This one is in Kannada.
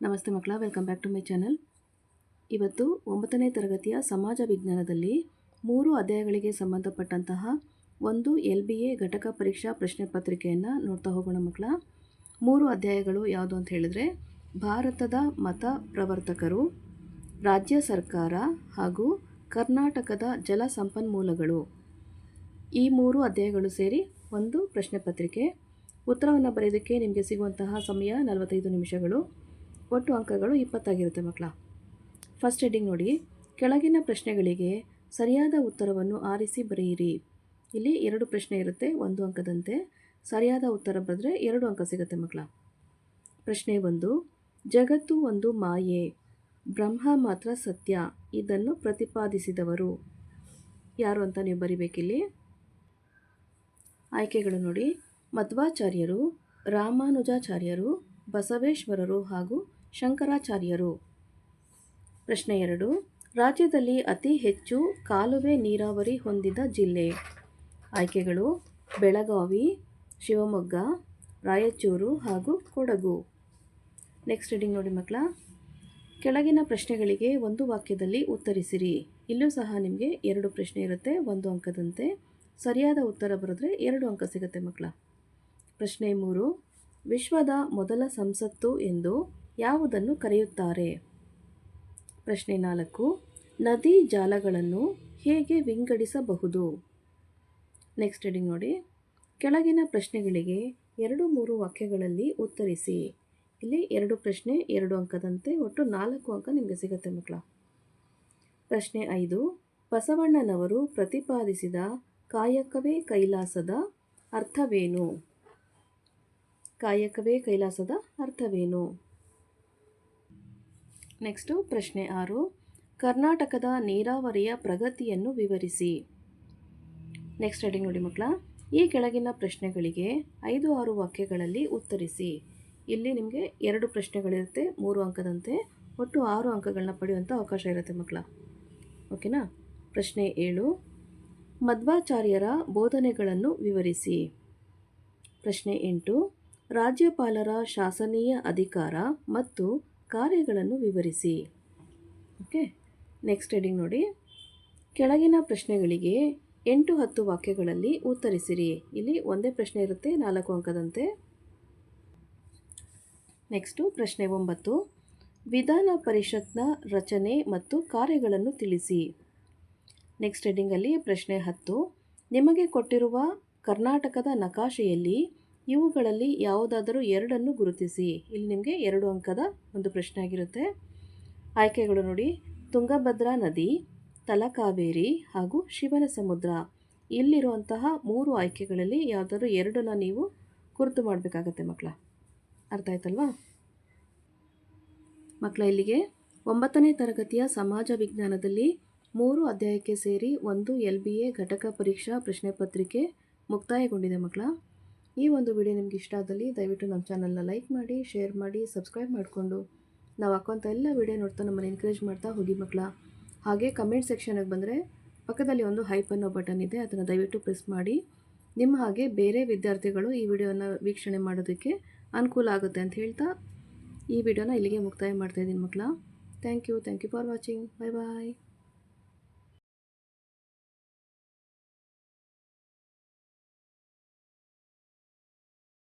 ನಮಸ್ತೆ ಮಕ್ಕಳ welcome back to my channel ಇವತ್ತು ಒಂಬತ್ತನೇ ತರಗತಿಯ ಸಮಾಜ ವಿಜ್ಞಾನದಲ್ಲಿ ಮೂರು ಅಧ್ಯಾಯಗಳಿಗೆ ಸಂಬಂಧಪಟ್ಟಂತಹ ಒಂದು ಎಲ್ ಬಿ ಎ ಘಟಕ ಪರೀಕ್ಷಾ ಪ್ರಶ್ನೆ ಪತ್ರಿಕೆಯನ್ನು ನೋಡ್ತಾ ಹೋಗೋಣ ಮಕ್ಕಳ. ಮೂರು ಅಧ್ಯಾಯಗಳು ಯಾವುದು ಅಂತ ಹೇಳಿದ್ರೆ, ಭಾರತದ ಮತ ಪ್ರವರ್ತಕರು, ರಾಜ್ಯ ಸರ್ಕಾರ ಹಾಗೂ ಕರ್ನಾಟಕದ ಜಲ ಸಂಪನ್ಮೂಲಗಳು. ಈ ಮೂರು ಅಧ್ಯಾಯಗಳು ಸೇರಿ ಒಂದು ಪ್ರಶ್ನೆ ಪತ್ರಿಕೆ. ಉತ್ತರವನ್ನು ಬರೆಯೋದಕ್ಕೆ ನಿಮಗೆ ಸಿಗುವಂತಹ ಸಮಯ ನಲವತ್ತೈದು ನಿಮಿಷಗಳು. ಒಟ್ಟು ಅಂಕಗಳು ಇಪ್ಪತ್ತಾಗಿರುತ್ತೆ ಮಕ್ಕಳ. ಫಸ್ಟ್ ಹೆಡ್ಡಿಂಗ್ ನೋಡಿ. ಕೆಳಗಿನ ಪ್ರಶ್ನೆಗಳಿಗೆ ಸರಿಯಾದ ಉತ್ತರವನ್ನು ಆರಿಸಿ ಬರೆಯಿರಿ. ಇಲ್ಲಿ ಎರಡು ಪ್ರಶ್ನೆ ಇರುತ್ತೆ, ಒಂದು ಅಂಕದಂತೆ. ಸರಿಯಾದ ಉತ್ತರ ಬರೆದರೆ ಎರಡು ಅಂಕ ಸಿಗುತ್ತೆ ಮಕ್ಕಳ. ಪ್ರಶ್ನೆ ಒಂದು, ಜಗತ್ತು ಒಂದು ಮಾಯೆ, ಬ್ರಹ್ಮ ಮಾತ್ರ ಸತ್ಯ, ಇದನ್ನು ಪ್ರತಿಪಾದಿಸಿದವರು. ಯಾರು ಅಂತ ನೀವು ಬರಿಬೇಕಿಲ್ಲಿ? ಆಯ್ಕೆಗಳು ನೋಡಿ. ಮಧ್ವಾಚಾರ್ಯರು, ರಾಮಾನುಜಾಚಾರ್ಯರು, ಬಸವೇಶ್ವರರು ಹಾಗೂ ಶಂಕರಾಚಾರ್ಯರು. ಪ್ರಶ್ನೆ ಎರಡು. ರಾಜ್ಯದಲ್ಲಿ ಅತಿ ಹೆಚ್ಚು ಕಾಲುವೆ ನೀರಾವರಿ ಹೊಂದಿದ ಜಿಲ್ಲೆ. ಆಯ್ಕೆಗಳು. ಬೆಳಗಾವಿ, ಶಿವಮೊಗ್ಗ, ರಾಯಚೂರು ಹಾಗೂ ಕೊಡಗು. ನೆಕ್ಸ್ಟ್ ರೀಡಿಂಗ್ ನೋಡಿ ಮಕ್ಕಳ. ಕೆಳಗಿನ ಪ್ರಶ್ನೆಗಳಿಗೆ ಒಂದು ವಾಕ್ಯದಲ್ಲಿ ಉತ್ತರಿಸಿರಿ. ಇಲ್ಲೂ ಸಹ ನಿಮಗೆ ಎರಡು ಪ್ರಶ್ನೆ ಇರುತ್ತೆ, ಒಂದು ಅಂಕದಂತೆ. ಸರಿಯಾದ ಉತ್ತರ ಬರೆದ್ರೆ ಎರಡು ಅಂಕ ಸಿಗುತ್ತೆ ಮಕ್ಕಳ. ಪ್ರಶ್ನೆ ಮೂರು. ವಿಶ್ವದ ಮೊದಲ ಸಂಸತ್ತು ಎಂದು ಯಾವುದನ್ನು ಕರೆಯುತ್ತಾರೆ? ಪ್ರಶ್ನೆ ನಾಲ್ಕು. ನದಿ ಜಾಲಗಳನ್ನು ಹೇಗೆ ವಿಂಗಡಿಸಬಹುದು? ನೆಕ್ಸ್ಟ್ ರೀಡಿಂಗ್ ನೋಡಿ. ಕೆಳಗಿನ ಪ್ರಶ್ನೆಗಳಿಗೆ ಎರಡು ಮೂರು ವಾಕ್ಯಗಳಲ್ಲಿ ಉತ್ತರಿಸಿ. ಇಲ್ಲಿ ಎರಡು ಪ್ರಶ್ನೆ, ಎರಡು ಅಂಕದಂತೆ ಒಟ್ಟು ನಾಲ್ಕು ಅಂಕ ನಿಮಗೆ ಸಿಗುತ್ತೆ ಮಕ್ಕಳ. ಪ್ರಶ್ನೆ ಐದು. ಬಸವಣ್ಣನವರು ಪ್ರತಿಪಾದಿಸಿದ ಕಾಯಕವೇ ಕೈಲಾಸದ ಅರ್ಥವೇನು? ಕಾಯಕವೇ ಕೈಲಾಸದ ಅರ್ಥವೇನು? ನೆಕ್ಸ್ಟು ಪ್ರಶ್ನೆ ಆರು. ಕರ್ನಾಟಕದ ನೀರಾವರಿಯ ಪ್ರಗತಿಯನ್ನು ವಿವರಿಸಿ. ನೆಕ್ಸ್ಟ್ ರೆಡಿಂಗ್ ನೋಡಿ ಮಕ್ಕಳ. ಈ ಕೆಳಗಿನ ಪ್ರಶ್ನೆಗಳಿಗೆ ಐದು ಆರು ವಾಕ್ಯಗಳಲ್ಲಿ ಉತ್ತರಿಸಿ. ಇಲ್ಲಿ ನಿಮಗೆ ಎರಡು ಪ್ರಶ್ನೆಗಳಿರುತ್ತೆ, ಮೂರು ಅಂಕದಂತೆ. ಒಟ್ಟು ಆರು ಅಂಕಗಳನ್ನ ಪಡೆಯುವಂಥ ಅವಕಾಶ ಇರುತ್ತೆ ಮಕ್ಕಳ. ಓಕೆನಾ ಪ್ರಶ್ನೆ ಏಳು. ಮಧ್ವಾಚಾರ್ಯರ ಬೋಧನೆಗಳನ್ನು ವಿವರಿಸಿ. ಪ್ರಶ್ನೆ ಎಂಟು. ರಾಜ್ಯಪಾಲರ ಶಾಸನೀಯ ಅಧಿಕಾರ ಮತ್ತು ಕಾರ್ಯಗಳನ್ನು ವಿವರಿಸಿ. ಓಕೆ ನೆಕ್ಸ್ಟ್ ಹೆಡಿಂಗ್ ನೋಡಿ. ಕೆಳಗಿನ ಪ್ರಶ್ನೆಗಳಿಗೆ ಎಂಟು ಹತ್ತು ವಾಕ್ಯಗಳಲ್ಲಿ ಉತ್ತರಿಸಿರಿ. ಇಲ್ಲಿ ಒಂದೇ ಪ್ರಶ್ನೆ ಇರುತ್ತೆ, ನಾಲ್ಕು ಅಂಕದಂತೆ. ನೆಕ್ಸ್ಟು ಪ್ರಶ್ನೆ ಒಂಬತ್ತು. ವಿಧಾನ ಪರಿಷತ್ನ ರಚನೆ ಮತ್ತು ಕಾರ್ಯಗಳನ್ನು ತಿಳಿಸಿ. ನೆಕ್ಸ್ಟ್ ಹೆಡಿಂಗಲ್ಲಿ ಪ್ರಶ್ನೆ ಹತ್ತು. ನಿಮಗೆ ಕೊಟ್ಟಿರುವ ಕರ್ನಾಟಕದ ನಕಾಶೆಯಲ್ಲಿ ಇವುಗಳಲ್ಲಿ ಯಾವುದಾದರೂ ಎರಡನ್ನು ಗುರುತಿಸಿ. ಇಲ್ಲಿ ನಿಮಗೆ ಎರಡು ಅಂಕದ ಒಂದು ಪ್ರಶ್ನೆ ಆಗಿರುತ್ತೆ. ಆಯ್ಕೆಗಳು ನೋಡಿ. ತುಂಗಭದ್ರಾ ನದಿ, ತಲಕಾವೇರಿ ಹಾಗೂ ಶಿವನ ಸಮುದ್ರ ಇಲ್ಲಿರುವಂತಹ ಮೂರು ಆಯ್ಕೆಗಳಲ್ಲಿ ಯಾವುದಾದ್ರೂ ಎರಡನ್ನ ನೀವು ಗುರುತು ಮಾಡಬೇಕಾಗತ್ತೆ ಮಕ್ಕಳ ಅರ್ಥ ಆಯ್ತಲ್ವಾ? ಮಕ್ಕಳ ಇಲ್ಲಿಗೆ ಒಂಬತ್ತನೇ ತರಗತಿಯ ಸಮಾಜ ವಿಜ್ಞಾನದಲ್ಲಿ ಮೂರು ಅಧ್ಯಾಯಕ್ಕೆ ಸೇರಿ ಒಂದು ಎಲ್ ಬಿ ಎ ಘಟಕ ಪರೀಕ್ಷಾ ಪ್ರಶ್ನೆ ಪತ್ರಿಕೆ ಮುಕ್ತಾಯಗೊಂಡಿದೆ ಮಕ್ಕಳ ಈ ಒಂದು ವಿಡಿಯೋ ನಿಮ್ಗೆ ಇಷ್ಟ ಆದಲ್ಲಿ ದಯವಿಟ್ಟು ನಮ್ಮ ಚಾನಲ್ನ ಲೈಕ್ ಮಾಡಿ ಶೇರ್ ಮಾಡಿ ಸಬ್ಸ್ಕ್ರೈಬ್ ಮಾಡಿಕೊಂಡು ನಾವು ಹಾಕೋಂಥ ಎಲ್ಲ ವಿಡಿಯೋ ನೋಡ್ತಾ ನಮ್ಮನ್ನು ಎನ್ಕರೇಜ್ ಮಾಡ್ತಾ ಹೋಗಿ ಮಕ್ಕಳ. ಹಾಗೆ ಕಮೆಂಟ್ ಸೆಕ್ಷನಿಗೆ ಬಂದರೆ ಪಕ್ಕದಲ್ಲಿ ಒಂದು ಹೈಪ್ ಅನ್ನೋ ಬಟನ್ ಇದೆ, ಅದನ್ನು ದಯವಿಟ್ಟು ಪ್ರೆಸ್ ಮಾಡಿ. ನಿಮ್ಮ ಹಾಗೆ ಬೇರೆ ವಿದ್ಯಾರ್ಥಿಗಳು ಈ ವಿಡಿಯೋನ ವೀಕ್ಷಣೆ ಮಾಡೋದಕ್ಕೆ ಅನುಕೂಲ ಆಗುತ್ತೆ ಅಂತ ಹೇಳ್ತಾ ಈ ವಿಡಿಯೋನ ಇಲ್ಲಿಗೆ ಮುಕ್ತಾಯ ಮಾಡ್ತಾಯಿದ್ದೀನಿ ಮಕ್ಕಳ. Thank you thank you for watching bye bye